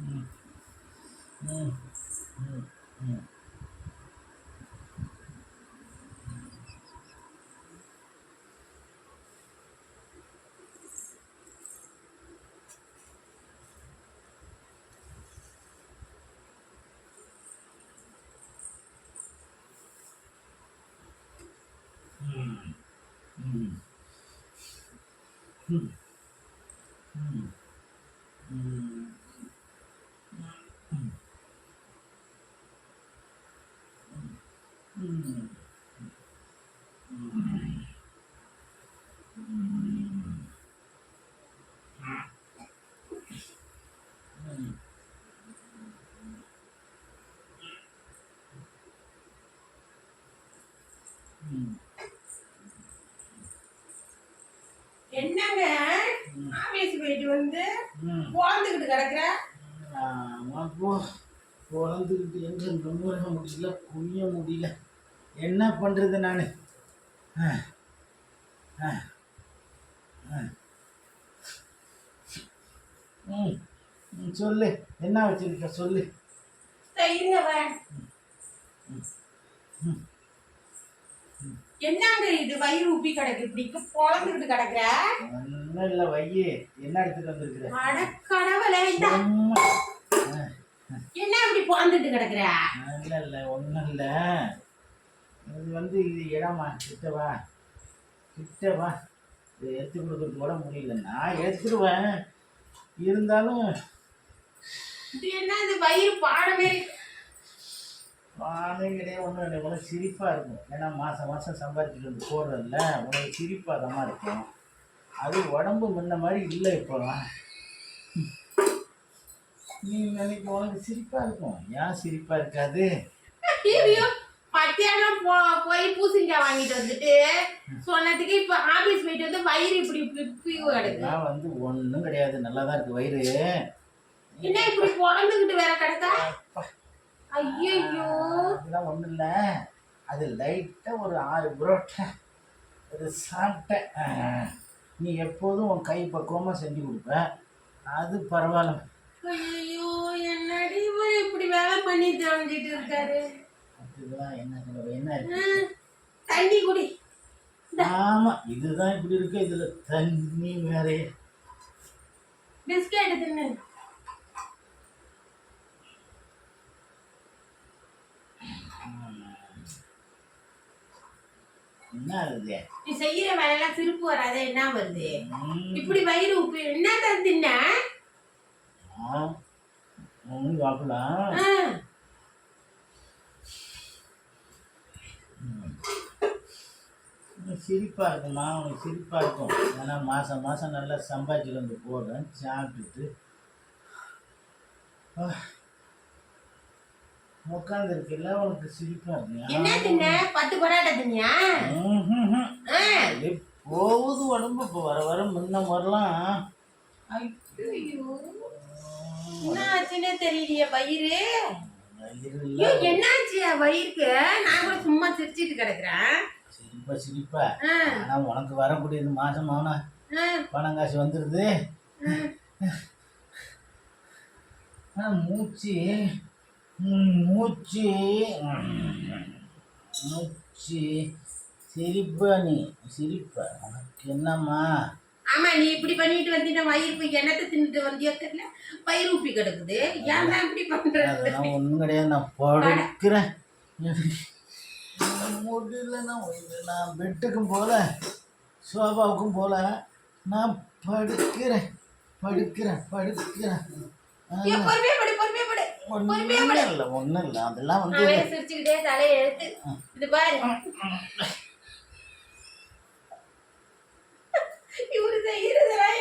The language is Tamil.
うん。うん。うん。うん。うん。うん。என்னங்க? ஆபீஸ் போயிட்டு வந்து போந்துக்கிட்டு கிடக்குற? ஆமா போ. பிறந்துக்கிட்டு எங்கே நுண்ணுற முடியல குனிய முடியல. என்ன பண்ணுறது நான்? ம் சொல்லு. என்ன வச்சிருக்க சொல்லு. என்னங்க இது? வயிறு உப்பி கிடக்கு. இப்படி பொழந்துக்கிட்டு கிடக்குற? ஒன்றும் இல்லை வையி. என்ன எடுத்துட்டு வந்திருக்கிற? கடவுளே என்ன இப்படி பொழந்துட்டு கிடக்குற? இல்லை இல்லை ஒன்றும் இல்லை. இது வந்து இது இடமா? கிட்ட வா கிட்ட வா இதை எடுத்து கொடுக்கறது கூட முடியல. நான் எடுத்துருவேன். இருந்தாலும் இது என்ன? இது வயிறு பாடமே நானே கிடையாது. ஒன்றும் இல்லை. உனக்கு சிரிப்பாக இருக்கும். ஏன்னா மாதம் மாதம் சம்பாதிச்சுட்டு வந்து போடுறதில்ல உனக்கு சிரிப்பாக தான் இருக்கும். அது உடம்பு முன்ன மாதிரி இல்லை இப்போலாம் நீ நினைக்க உனக்கு சிரிப்பாக இருக்கும். ஏன் சிரிப்பாக இருக்காது? மத்தியானம் போய் பூசணிக்காய் வாங்கிட்டு வந்துட்டு சொன்னதுக்கு இப்ப ஆபீஸ் போயிட்டு வந்து வயிறு இப்படி கிடக்கு. வந்து ஒன்றும் கிடையாது. நல்லா தான் இருக்குது வயிறு. என்ன இப்படி பொழந்துக்கிட்டு வேற கிடக்கா? ஐயோ அதெல்லாம் ஒன்றும் இல்லை. அது லைட்டாக ஒரு ஆறு புரோட்டா. அது சாப்பிட்டேன். நீ எப்போதும் உன் கை பக்குவமாக செஞ்சு கொடுப்ப. அது பரவாயில்ல. ஐயோ என்னடி இப்படி வேலை பண்ணி தெரிஞ்சிட்டு இருக்காரு? என்ன என்ன? ம், தண்ணி குடி. ஆமாம் இதுதான் இப்படி இருக்கு. இதில் தண்ணி வேறே. பிஸ்கெட் தின்னு என்ன இருக்குது நீ செய்யற வேலையெல்லாம் சிரிப்பு வராதே என்ன வருது? இப்படி வயிறு உப்பு என்ன தான் தின்ன ஆ ஒன்றும் சாப்பிடலாம் சிரிப்பாக இருக்குமா உனக்கு சிரிப்பாக இருக்கும். ஏன்னா மாதம் மாதம் நல்லா சம்பாதிச்சுட்டு வந்து போடுறேன் சாப்பிட்டுட்டு. உட்காந்துருக்குல்ல உனக்கு சிரிப்பாக என்ன இருக்கு? பத்து பரோட்டா அப்படியே போகுது உடம்பு இப்போ வர வர முன்ன வரலாம் ஐயோ. என்ன ஆச்சுன்னே தெரியலையே வயிறு? என்னாச்சு வயிறுக்கு? நான் கூட சும்மா சிரிச்சிட்டு கிடக்குறேன். சிரிப்பா சிரிப்பா. ஆ, ஆனால் உனக்கு வரக்கூடியது மாதம் ஆனால் ஆ, பணம் காசு வந்துடுது ஆ, மூச்சு. மூச்சு. மூச்சு. சிரிப்பா நீ. சிரிப்பா. உனக்கு என்னம்மா? ஆமா நீ இப்படி பண்ணிட்டு வந்தீங்கன்னா வயிறு போய் என்னத்தை தின்னுட்டு வந்தியோ தெரியல வயிறு உப்பி கிடக்குது. ஏன் இப்படி பண்றது? ஒன்றும் கிடையாது. நான் படுக்கிறேன். நான் பெட்டுக்கும் போல சோபாவுக்கும் போல நான் படுக்கிறேன். படுக்கிறேன் படுக்கிறேன். ஒன்றும் இல்ல ஒன்றும் இல்லை. அதெல்லாம் வந்து சிரிச்சுக்கிட்டே தலையை எடுத்து பாரு. இவரு செய்கிறதெல்லாம்